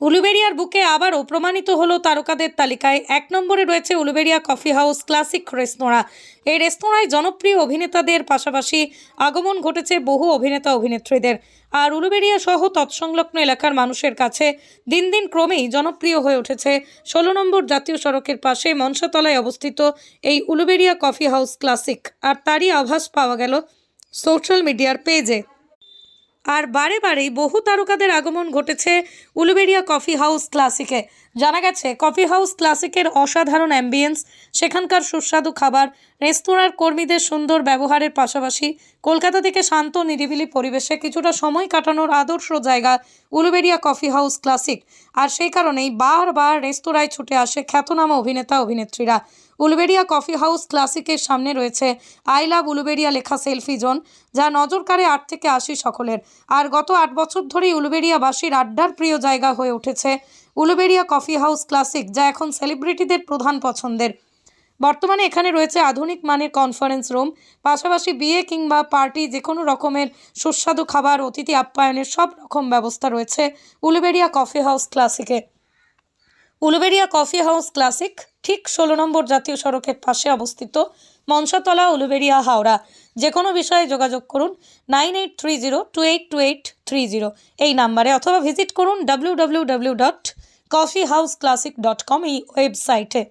উলুবেড়িয়ার বুকে আবারও প্রমাণিত হলো তারকাদের তালিকায়। এক নম্বরে রয়েছে উলুবেড়িয়া কফি হাউস ক্লাসিক রেস্তোরাঁ। এই রেস্তোরাঁয় জনপ্রিয় অভিনেতাদের পাশাপাশি আগমন ঘটেছে বহু অভিনেতা অভিনেত্রীদের। আর উলুবেড়িয়া সহ তৎসংলগ্ন এলাকার মানুষের কাছে দিন দিন ক্রমেই জনপ্রিয় হয়ে উঠেছে। ষোলো নম্বর জাতীয় সড়কের পাশে মনসাতলায় অবস্থিত এই উলুবেড়িয়া কফি হাউস ক্লাসিক। আর তারই আভাস পাওয়া গেল সোশ্যাল মিডিয়ার পেজে। আর বারে বারেই বহু তারকাদের আগমন ঘটেছে উলুবেড়িয়া কফি হাউস ক্লাসিকে। জানা গেছে, কফি হাউস ক্লাসিকের অসাধারণ অ্যাম্বিয়েন্স সেখানকার সুস্বাদু খাবার, রেস্তোরাঁর কর্মীদের সুন্দর ব্যবহারের পাশাপাশি কলকাতা থেকে শান্ত, নিরিবিলি পরিবেশে কিছুটা সময় কাটানোর আদর্শ জায়গা উলুবেড়িয়া কফি হাউস ক্লাসিক। আর সেই কারণেই বারবার রেস্তোরাঁয় ছুটে আসে খ্যাতনামা অভিনেতা, অভিনেত্রীরা। উলুবেড়িয়া কফি হাউস ক্লাসিকের সামনে রয়েছে আই লাভ উলুবেড়িয়া লেখা সেলফি জোন, যা নজর কাড়ে আট থেকে আশি সকলের। আর গত আট বছর ধরেই উলুবেড়িয়াবাসীর আড্ডার প্রিয় জায়গা হয়ে উঠেছে উলুবেড়িয়া কফি হাউস ক্লাসিক, যা এখন সেলিব্রিটিদের প্রধান পছন্দের। বর্তমানে এখানে রয়েছে আধুনিক মানের কনফারেন্স রুম, পাশাপাশি বিয়ে কিংবা পার্টি যে কোনো রকমের সুস্বাদু খাবার, অতিথি আপ্যায়নের সব রকম ব্যবস্থা রয়েছে উলুবেড়িয়া কফি হাউস ক্লাসিকে। উলুবেড়িয়া কফি হাউস ক্লাসিক ঠিক ষোলো নম্বর জাতীয় সড়কের পাশে অবস্থিত মনসাতলা উলুবেড়িয়া হাওড়া। যে কোনো বিষয়ে যোগাযোগ করুন nine eight three zero two eight two eight three zero এই নাম্বারে, অথবা ভিজিট করুন W W W dot coffee house classic dot com এই ওয়েবসাইটে